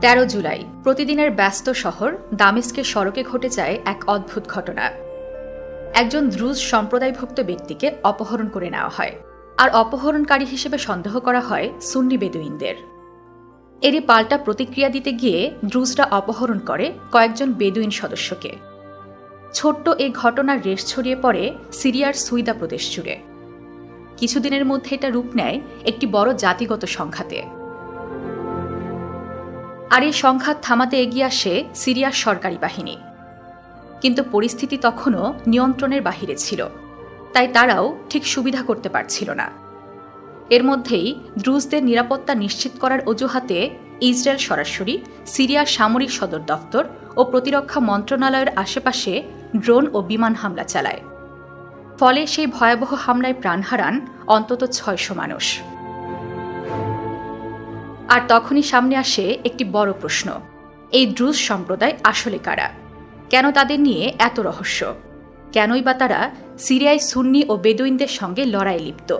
তেরো জুলাই, প্রতিদিনের ব্যস্ত শহর দামেস্কের সড়কে ঘটে যায় এক অদ্ভুত ঘটনা। একজন দ্রুজ সম্প্রদায়ভুক্ত ব্যক্তিকে অপহরণ করে নেওয়া হয়। আর অপহরণকারী হিসেবে সন্দেহ করা হয় সুন্নি বেদুইনদের। এরই পাল্টা প্রতিক্রিয়া দিতে গিয়ে দ্রুজরা অপহরণ করে কয়েকজন বেদুইন সদস্যকে। ছোট্ট এই ঘটনার রেশ ছড়িয়ে পড়ে সিরিয়ার সুইদা প্রদেশ জুড়ে। কিছুদিনের মধ্যে এটা রূপ নেয় একটি বড় জাতিগত সংঘাতে। আর এই সংঘাত থামাতে এগিয়ে আসে সিরিয়ার সরকারি বাহিনী। কিন্তু পরিস্থিতি তখনও নিয়ন্ত্রণের বাহিরে ছিল, তাই তারাও ঠিক সুবিধা করতে পারছিল না। এর মধ্যেই দ্রুজদের নিরাপত্তা নিশ্চিত করার অজুহাতে ইসরায়েল সরাসরি সিরিয়ার সামরিক সদর দফতর ও প্রতিরক্ষা মন্ত্রণালয়ের আশেপাশে ড্রোন ও বিমান হামলা চালায়। ফলে সেই ভয়াবহ হামলায় প্রাণ হারান অন্তত ছয়শো মানুষ। আর তখনই সামনে আসে একটি বড় প্রশ্ন। এই দ্রুজ সম্প্রদায় আসলে কারা? কেন তাদের নিয়ে এত রহস্য? কেনই বা তারা সিরিয়ায় সুন্নি ও বেদুইনদের সঙ্গে লড়াই লিপ্ত?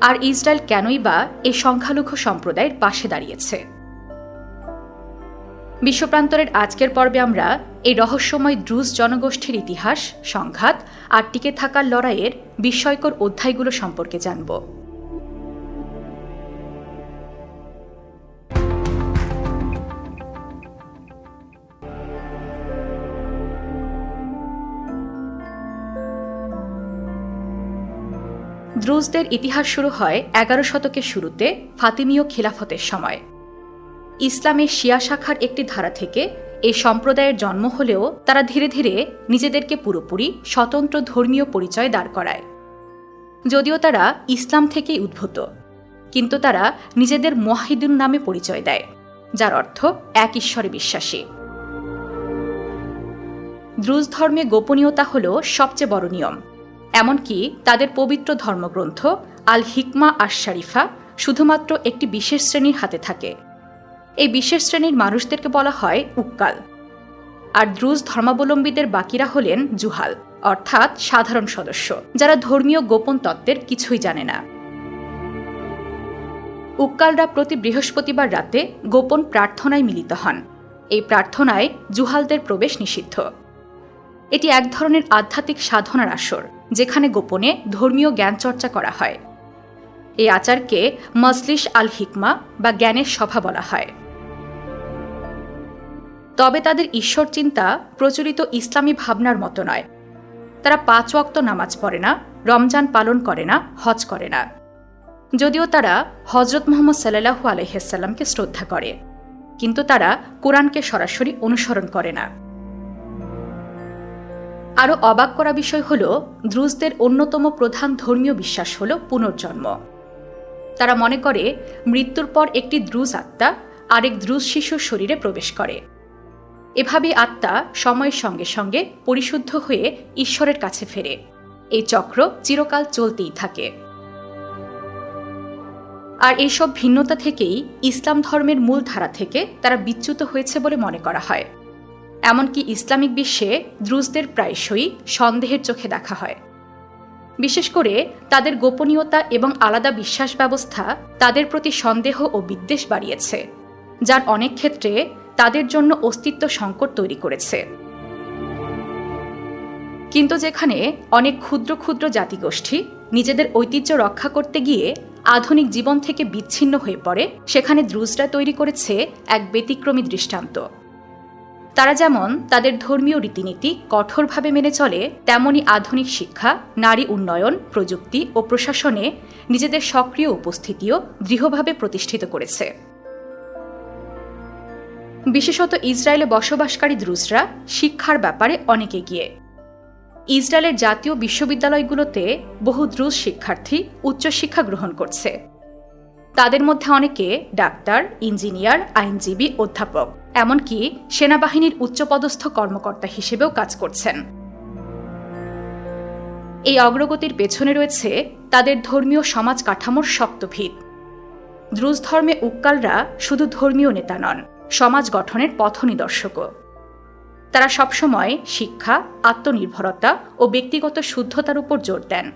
আর ইসরায়েল কেনই বা এই সংখ্যালঘু সম্প্রদায়ের পাশে দাঁড়িয়েছে? বিশ্বপ্রান্তরের আজকের পর্বে আমরা এই রহস্যময় দ্রুজ জনগোষ্ঠীর ইতিহাস, সংঘাত আর টিকে থাকার লড়াইয়ের বিস্ময়কর অধ্যায়গুলো সম্পর্কে জানব। দ্রুজদের ইতিহাস শুরু হয় এগারো শতকের শুরুতে ফাতিমীয় খিলাফতের সময়। ইসলামের শিয়া শাখার একটি ধারা থেকে এই সম্প্রদায়ের জন্ম হলেও তারা ধীরে ধীরে নিজেদেরকে পুরোপুরি স্বতন্ত্র ধর্মীয় পরিচয় দাঁড় করায়। যদিও তারা ইসলাম থেকেই উদ্ভূত, কিন্তু তারা নিজেদের মোয়াহিদুন নামে পরিচয় দেয়, যার অর্থ এক ঈশ্বরে বিশ্বাসী। দ্রুজ ধর্মে গোপনীয়তা হল সবচেয়ে বড় নিয়ম। এমনকি তাদের পবিত্র ধর্মগ্রন্থ আল হিকমা আর শারিফা শুধুমাত্র একটি বিশেষ শ্রেণির হাতে থাকে। এই বিশেষ শ্রেণির মানুষদেরকে বলা হয় উক্কাল। আর দ্রুজ ধর্মাবলম্বীদের বাকিরা হলেন জুহাল, অর্থাৎ সাধারণ সদস্য, যারা ধর্মীয় গোপন তত্ত্বের কিছুই জানে না। উক্কালরা প্রতি বৃহস্পতিবার রাতে গোপন প্রার্থনায় মিলিত হন। এই প্রার্থনায় জুহালদের প্রবেশ নিষিদ্ধ। এটি এক ধরনের আধ্যাত্মিক সাধনার আসর। যেখানে গোপনে ধর্মীয় জ্ঞান চর্চা করা হয়। এই আচারকে মজলিস আল হিকমা বা জ্ঞানের সভা বলা হয়। তবে তাদের ঈশ্বর চিন্তা প্রচলিত ইসলামী ভাবনার মতো নয়। তারা পাঁচ ওয়াক্ত নামাজ পড়ে না, রমজান পালন করে না, হজ করে না। যদিও তারা হজরত মোহাম্মদ সাল্লাহু আলহিসাল্লামকে শ্রদ্ধা করে, কিন্তু তারা কোরআনকে সরাসরি অনুসরণ করে না। আরও অবাক করা বিষয় হল, দ্রুজদের অন্যতম প্রধান ধর্মীয় বিশ্বাস হল পুনর্জন্ম। তারা মনে করে, মৃত্যুর পর একটি দ্রুজ আত্মা আরেক দ্রুজ শিশুর শরীরে প্রবেশ করে। এভাবে আত্মা সময়ের সঙ্গে সঙ্গে পরিশুদ্ধ হয়ে ঈশ্বরের কাছে ফেরে। এই চক্র চিরকাল চলতেই থাকে। আর এইসব ভিন্নতা থেকেই ইসলাম ধর্মের মূল ধারা থেকে তারা বিচ্যুত হয়েছে বলে মনে করা হয়। এমনকি ইসলামিক বিশ্বে দ্রুজদের প্রায়শই সন্দেহের চোখে দেখা হয়। বিশেষ করে তাদের গোপনীয়তা এবং আলাদা বিশ্বাস ব্যবস্থা তাদের প্রতি সন্দেহ ও বিদ্বেষ বাড়িয়েছে, যার অনেক ক্ষেত্রে তাদের জন্য অস্তিত্ব সংকট তৈরি করেছে। কিন্তু যেখানে অনেক ক্ষুদ্র ক্ষুদ্র জাতিগোষ্ঠী নিজেদের ঐতিহ্য রক্ষা করতে গিয়ে আধুনিক জীবন থেকে বিচ্ছিন্ন হয়ে পড়ে, সেখানে দ্রুজরা তৈরি করেছে এক ব্যতিক্রমী দৃষ্টান্ত। তারা যেমন তাদের ধর্মীয় রীতিনীতি কঠোরভাবে মেনে চলে, তেমনি আধুনিক শিক্ষা, নারী উন্নয়ন, প্রযুক্তি ও প্রশাসনে নিজেদের সক্রিয় উপস্থিতিও দৃঢ়ভাবে প্রতিষ্ঠিত করেছে। বিশেষত ইসরায়েলে বসবাসকারী দ্রুজরা শিক্ষার ব্যাপারে অনেক এগিয়ে। ইসরায়েলের জাতীয় বিশ্ববিদ্যালয়গুলোতে বহু দ্রুজ শিক্ষার্থী উচ্চশিক্ষা গ্রহণ করছে। তাদের মধ্যে অনেকে ডাক্তার, ইঞ্জিনিয়ার, আইনজীবী, অধ্যাপক, এমনকি সেনাবাহিনীর উচ্চপদস্থ কর্মকর্তা হিসেবেও কাজ করছেন। এই অগ্রগতির পেছনে রয়েছে তাদের ধর্মীয় সমাজ কাঠামোর শক্ত ভিত দ্রুজ ধর্মে উক্কালরা শুধু ধর্মীয় নেতা নন, সমাজ গঠনের পথ নিদর্শকও। তারা সবসময় শিক্ষা, আত্মনির্ভরতা ও ব্যক্তিগত শুদ্ধতার উপর জোর দেন।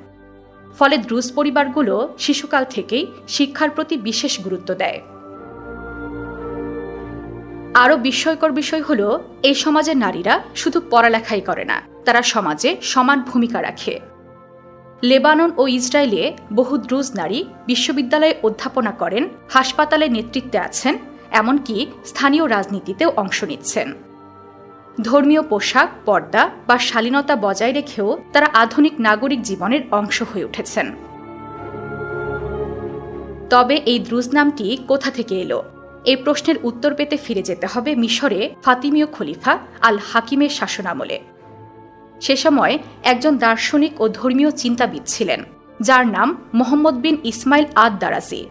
ফলে দ্রুজ পরিবারগুলো শিশুকাল থেকেই শিক্ষার প্রতি বিশেষ গুরুত্ব দেয়। আরও বিস্ময়কর বিষয় হল, এই সমাজের নারীরা শুধু পড়ালেখাই করে না, তারা সমাজে সমান ভূমিকা রাখে। লেবানন ও ইসরায়েলে বহু দ্রুজ নারী বিশ্ববিদ্যালয়ে অধ্যাপনা করেন, হাসপাতালে নেতৃত্বে আছেন, এমনকি স্থানীয় রাজনীতিতেও অংশ নিচ্ছেন। ধর্মীয় পোশাক, পর্দা বা শালীনতা বজায় রেখেও তারা আধুনিক নাগরিক জীবনের অংশ হয়ে উঠেছেন। তবে এই দ্রুজ নামটি কোথা থেকে এলো? এই প্রশ্নের উত্তর পেতে ফিরে যেতে হবে মিশরে ফাতিমীয় খলিফা আল হাকিমের শাসনামলে। সে সময় একজন দার্শনিক ও ধর্মীয় চিন্তাবিদ ছিলেন, যার নাম মোহাম্মদ বিন ইসমাইল আদ দারাজি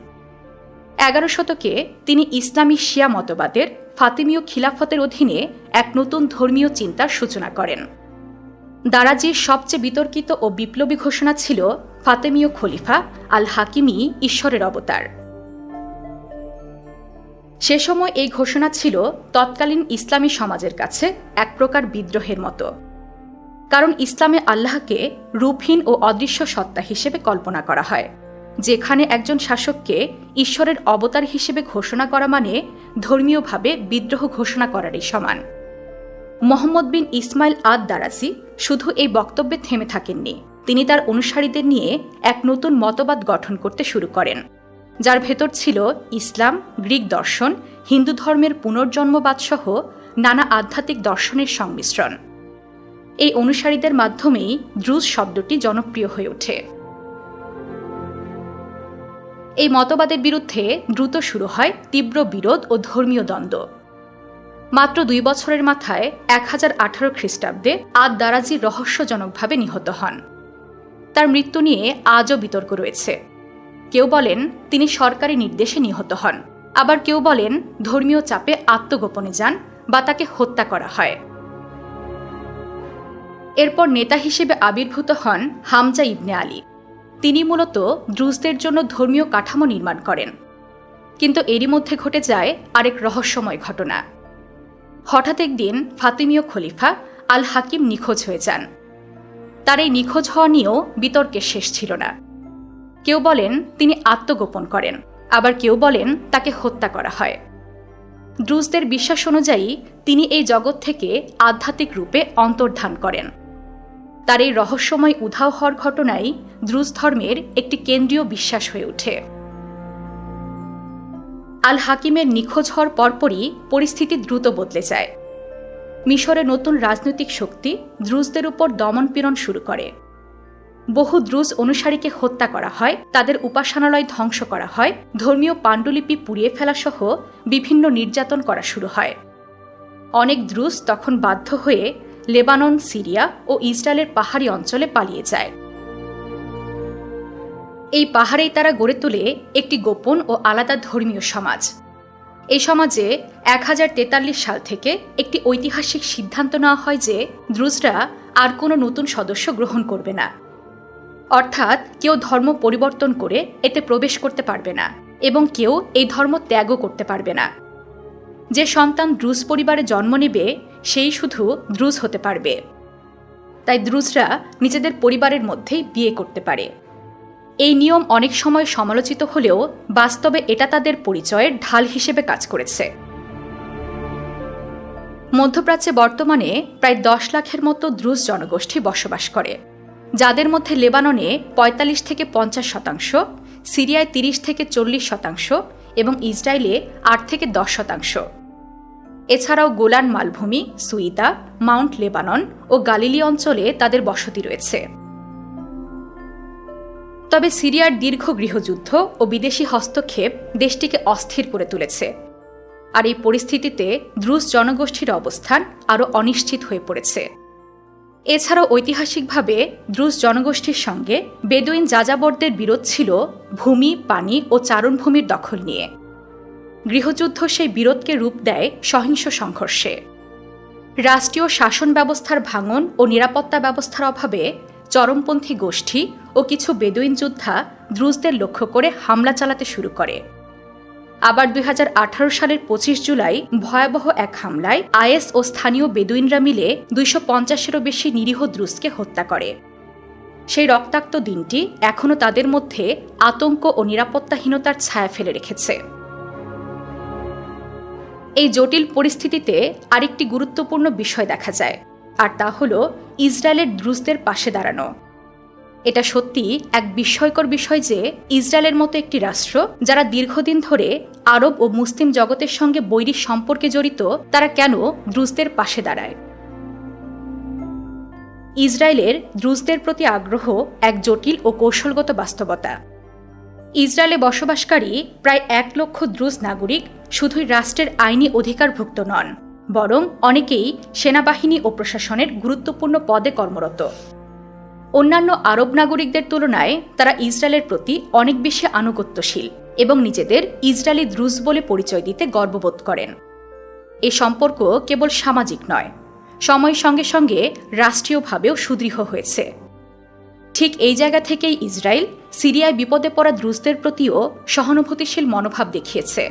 এগারো শতকে তিনি ইসলামী শিয়া মতবাদের, ফাতিমীয় খিলাফতের অধীনে এক নতুন ধর্মীয় চিন্তার সূচনা করেন। দারাজির সবচেয়ে বিতর্কিত ও বিপ্লবী ঘোষণা ছিল ফাতেমীয় খলিফা আল হাকিমি ঈশ্বরের অবতার। সে সময় এই ঘোষণা ছিল তৎকালীন ইসলামী সমাজের কাছে এক প্রকার বিদ্রোহের মতো। কারণ ইসলামে আল্লাহকে রূপহীন ও অদৃশ্য সত্তা হিসেবে কল্পনা করা হয়। যেখানে একজন শাসককে ঈশ্বরের অবতার হিসেবে ঘোষণা করা মানে ধর্মীয়ভাবে বিদ্রোহ ঘোষণা করারই সমান। মোহাম্মদ বিন ইসমাইল আদ দারাসি শুধু এই বক্তব্যে থেমে থাকেননি। তিনি তার অনুসারীদের নিয়ে এক নতুন মতবাদ গঠন করতে শুরু করেন। যার ভেতর ছিল ইসলাম, গ্রিক দর্শন, হিন্দু ধর্মের পুনর্জন্মবাদসহ নানা আধ্যাত্মিক দর্শনের সংমিশ্রণ। এই অনুসারীদের মাধ্যমেই দ্রুজ শব্দটি জনপ্রিয় হয়ে ওঠে। এই মতবাদের বিরুদ্ধে দ্রুত শুরু হয় তীব্র বিরোধ ও ধর্মীয় দ্বন্দ্ব। মাত্র দুই বছরের মাথায় এক হাজার আঠারো খ্রিস্টাব্দে আদ দারাজি রহস্যজনকভাবে নিহত হন। তার মৃত্যু নিয়ে আজও বিতর্ক রয়েছে। কেউ বলেন তিনি সরকারি নির্দেশে নিহত হন, আবার কেউ বলেন ধর্মীয় চাপে আত্মগোপনে যান বা তাকে হত্যা করা হয়। এরপর নেতা হিসেবে আবির্ভূত হন হামজা ইবনে আলী। তিনি মূলত দ্রুজদের জন্য ধর্মীয় কাঠামো নির্মাণ করেন। কিন্তু এরই মধ্যে ঘটে যায় আরেক রহস্যময় ঘটনা। হঠাৎ একদিন ফাতিমীয় খলিফা আল হাকিম নিখোঁজ হয়ে যান। তার এই নিখোঁজ হওয়া নিয়েও বিতর্কের শেষ ছিল না। কেউ বলেন তিনি আত্মগোপন করেন, আবার কেউ বলেন তাকে হত্যা করা হয়। দ্রুজদের বিশ্বাস অনুযায়ী তিনি এই জগৎ থেকে আধ্যাত্মিক রূপে অন্তর্ধান করেন। তার এই রহস্যময় উধাও হওয়ার ঘটনাই দ্রুজ ধর্মের একটি কেন্দ্রীয় বিশ্বাস হয়ে ওঠে। আল হাকিমের নিখোঁজ হওয়ার পরপরই পরিস্থিতি দ্রুত বদলে যায়। মিশরে নতুন রাজনৈতিক শক্তি দ্রুজদের উপর দমনপীড়ন শুরু করে। বহু দ্রুজ অনুসারীকে হত্যা করা হয়, তাদের উপাসনালয় ধ্বংস করা হয়, ধর্মীয় পাণ্ডুলিপি পুড়িয়ে ফেলা সহ বিভিন্ন নির্যাতন করা শুরু হয়। অনেক দ্রুজ তখন বাধ্য হয়ে লেবানন, সিরিয়া ও ইসরায়েলের পাহাড়ি অঞ্চলে পালিয়ে যায়। এই পাহাড়েই তারা গড়ে তোলে একটি গোপন ও আলাদা ধর্মীয় সমাজ। এই সমাজে এক হাজার তেতাল্লিশ সাল থেকে একটি ঐতিহাসিক সিদ্ধান্ত নেওয়া হয় যে দ্রুজরা আর কোনো নতুন সদস্য গ্রহণ করবে না। অর্থাৎ কেউ ধর্ম পরিবর্তন করে এতে প্রবেশ করতে পারবে না এবং কেউ এই ধর্ম ত্যাগও করতে পারবে না। যে সন্তান দ্রুজ পরিবারে জন্ম নেবে সেই শুধু দ্রুজ হতে পারবে। তাই দ্রুজরা নিজেদের পরিবারের মধ্যেই বিয়ে করতে পারে। এই নিয়ম অনেক সময় সমালোচিত হলেও বাস্তবে এটা তাদের পরিচয়ের ঢাল হিসেবে কাজ করেছে। মধ্যপ্রাচ্যে বর্তমানে প্রায় দশ লাখের মতো দ্রুজ জনগোষ্ঠী বসবাস করে, যাদের মধ্যে লেবাননে ৪৫ থেকে পঞ্চাশ শতাংশ, সিরিয়ায় ৩০ থেকে চল্লিশ শতাংশ এবং ইসরায়েলে আট থেকে দশ শতাংশ। এছাড়াও গোলান মালভূমি সুইদা মাউন্ট লেবানন ও গালিলি অঞ্চলে তাদের বসতি রয়েছে। তবে সিরিয়ার দীর্ঘ গৃহযুদ্ধ ও বিদেশি হস্তক্ষেপ দেশটিকে অস্থির করে তুলেছে। আর এই পরিস্থিতিতে দ্রুজ জনগোষ্ঠীর অবস্থান আরও অনিশ্চিত হয়ে পড়েছে। এছাড়াও ঐতিহাসিকভাবে দ্রুজ জনগোষ্ঠীর সঙ্গে বেদুইন যাযাবরদের বিরোধ ছিল ভূমি, পানি ও চারণভূমির দখল নিয়ে। গৃহযুদ্ধ সেই বিরোধকে রূপ দেয় সহিংস সংঘর্ষে। রাষ্ট্রীয় শাসন ব্যবস্থার ভাঙন ও নিরাপত্তা ব্যবস্থার অভাবে চরমপন্থী গোষ্ঠী ও কিছু বেদুইন যোদ্ধা দ্রুজদের লক্ষ্য করে হামলা চালাতে শুরু করে। আবার দুই হাজার আঠারো সালের পঁচিশ জুলাই ভয়াবহ এক হামলায় আইএস ও স্থানীয় বেদুইনরা মিলে দুইশো পঞ্চাশেরও বেশি নিরীহ দ্রুজকে হত্যা করে। সেই রক্তাক্ত দিনটি এখনও তাদের মধ্যে আতঙ্ক ও নিরাপত্তাহীনতার ছায়া ফেলে রেখেছে। এই জটিল পরিস্থিতিতে আরেকটি গুরুত্বপূর্ণ বিষয় দেখা যায়, আর তা হল ইসরায়েলের দ্রুজদের পাশে দাঁড়ানো। এটা সত্যি এক বিস্ময়কর বিষয় যে ইসরায়েলের মতো একটি রাষ্ট্র, যারা দীর্ঘদিন ধরে আরব ও মুসলিম জগতের সঙ্গে বৈরী সম্পর্কে জড়িত, তারা কেন দ্রুজদের পাশে দাঁড়ায়? ইসরায়েলের দ্রুজদের প্রতি আগ্রহ এক জটিল ও কৌশলগত বাস্তবতা। ইসরায়েলে বসবাসকারী প্রায় এক লক্ষ দ্রুজ নাগরিক শুধুই রাষ্ট্রের আইনি অধিকারভুক্ত নন, বরং অনেকেই সেনাবাহিনী ও প্রশাসনের গুরুত্বপূর্ণ পদে কর্মরত। অন্যান্য আরব নাগরিকদের তুলনায় তারা ইসরায়েলের প্রতি অনেক বেশি আনুগত্যশীল এবং নিজেদের ইসরায়েলি দ্রুজ বলে পরিচয় দিতে গর্ববোধ করেন। এ সম্পর্ক কেবল সামাজিক নয়, সময়ের সঙ্গে সঙ্গে রাষ্ট্রীয়ভাবেও সুদৃঢ় হয়েছে। ঠিক এই জায়গা থেকেই ইসরায়েল সিরিয়ায় বিপদে পড়া দ্রুজদের প্রতিও সহানুভূতিশীল মনোভাব দেখিয়েছে।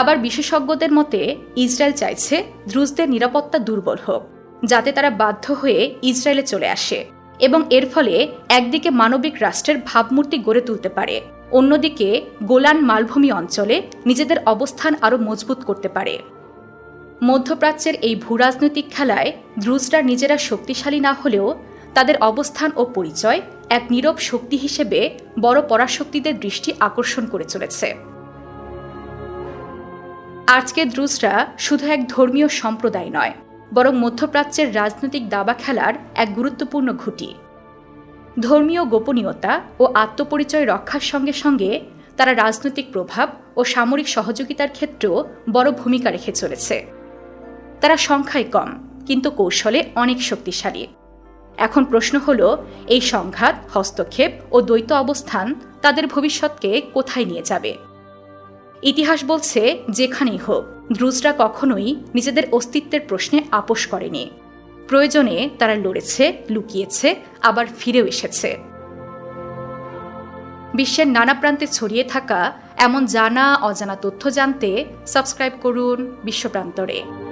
আবার বিশেষজ্ঞদের মতে, ইসরায়েল চাইছে দ্রুজদের নিরাপত্তা দুর্বল হোক, যাতে তারা বাধ্য হয়ে ইসরায়েলে চলে আসে এবং এর ফলে একদিকে মানবিক রাষ্ট্রের ভাবমূর্তি গড়ে তুলতে পারে, অন্যদিকে গোলান মালভূমি অঞ্চলে নিজেদের অবস্থান আরও মজবুত করতে পারে। মধ্যপ্রাচ্যের এই ভূরাজনৈতিক খেলায় দ্রুজরা নিজেরা শক্তিশালী না হলেও তাদের অবস্থান ও পরিচয় এক নীরব শক্তি হিসেবে বড় পরাশক্তিদের দৃষ্টি আকর্ষণ করে চলেছে। আজকে দ্রুজরা শুধু এক ধর্মীয় সম্প্রদায় নয়, বরং মধ্যপ্রাচ্যের রাজনৈতিক দাবা খেলার এক গুরুত্বপূর্ণ ঘুঁটি। ধর্মীয় গোপনীয়তা ও আত্মপরিচয় রক্ষার সঙ্গে সঙ্গে তারা রাজনৈতিক প্রভাব ও সামরিক সহযোগিতার ক্ষেত্রেও বড় ভূমিকা রেখে চলেছে। তারা সংখ্যায় কম, কিন্তু কৌশলে অনেক শক্তিশালী। এখন প্রশ্ন হল, এই সংঘাত, হস্তক্ষেপ ও দ্বৈত অবস্থান তাদের ভবিষ্যৎকে কোথায় নিয়ে যাবে? ইতিহাস বলছে, যেখানেই হোক, দ্রুজরা কখনোই নিজেদের অস্তিত্বের প্রশ্নে আপোষ করেনি। প্রয়োজনে তারা লড়েছে, লুকিয়েছে, আবার ফিরেও এসেছে। বিশ্বের নানা প্রান্তে ছড়িয়ে থাকা এমন জানা অজানা তথ্য জানতে সাবস্ক্রাইব করুন বিশ্বপ্রান্তরে